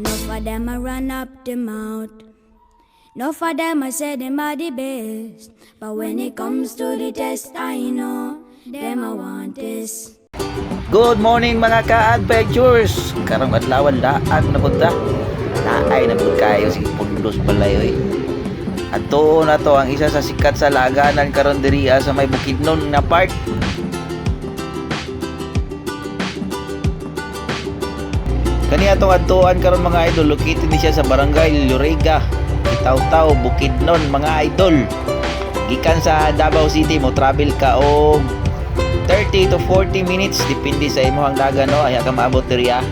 Enough of them a run up the mouth. Enough of them a say them are the best. But when it comes to the test, I know them a want this. Good morning mga ka-adventures! Karang adlawan laag na punta. Naay na kayo si Pundos Balayoy. At to na to ang isa sa sikat sa laganan karon diri ah, sa may Bukidnon nga part. Kani atong adtuan karon mga idol, located ni siya sa Barangay Lorega, Itaw-taw, Bukidnon mga idol. Gikan sa Davao City mo travel ka og 30 to 40 minutes depende sa imong dagan no aya ka maabot diri ah.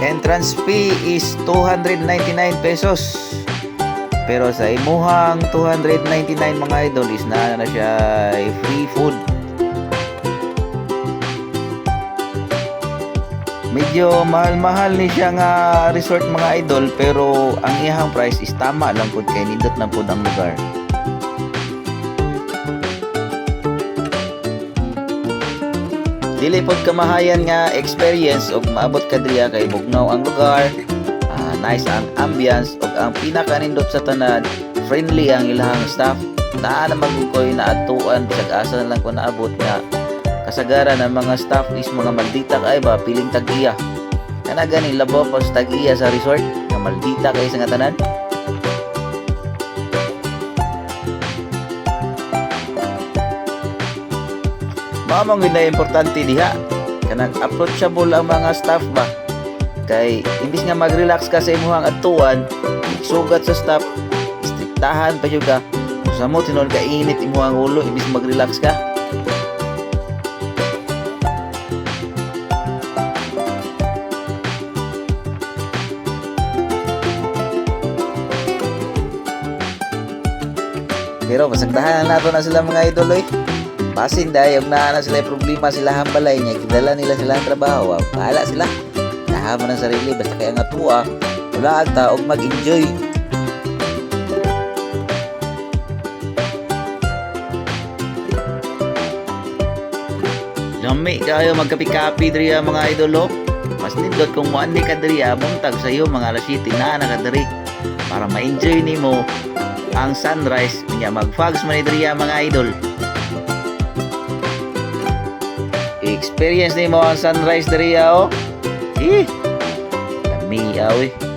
Entrance fee is 299 pesos. Pero sa imuhang 299 mga idol is na na siya free food. Medyo mahal-mahal ni siya nga resort mga idol pero ang iyang price is tama lang pud kay nindot na pud ang lugar. Dili pod kamahayan nga experience og maabot ka diya kay bugnaw ang lugar. Nice ang ambience ug ang pinakanindot sa tanan. Friendly ang ilahang staff. Naa naman kung ko'y naatuan bisag asa na lang ko naabot nga. Kasagaran ng mga staff is mga maldita kay ba piling tagiya. Kana gani labo pa sa tagiya sa resort nga maldita kay sa tanan. Mamang gina importante diha. Kanang approachable ang mga staff ba kay imbis nga mag-relax ka sa imuhang atuan sugat sa staff istriktahan pa ka sa mo tinon ka init imuhang ulo imbis mag-relax ka Pero pasagdahan na nato na sila mga idol oy. Basin dahil na na sila problema sila hambalay niya, kidala nila sila ang trabaho. ah. Bahala Nahaman ng sarili basta kaya nga tuwa. Wala agta og mag-enjoy. Lami kayo magkapi-kapi diri mga idol oh. Mas nindot kung muandi ka diri ah, buntag sa iyo mga alas 7 na na ka diri para ma-enjoy nimo ang sunrise niya mag-fogs man ni diri mga idol. experience ni mo ang sunrise diri oh. Eh, lami ah, oy.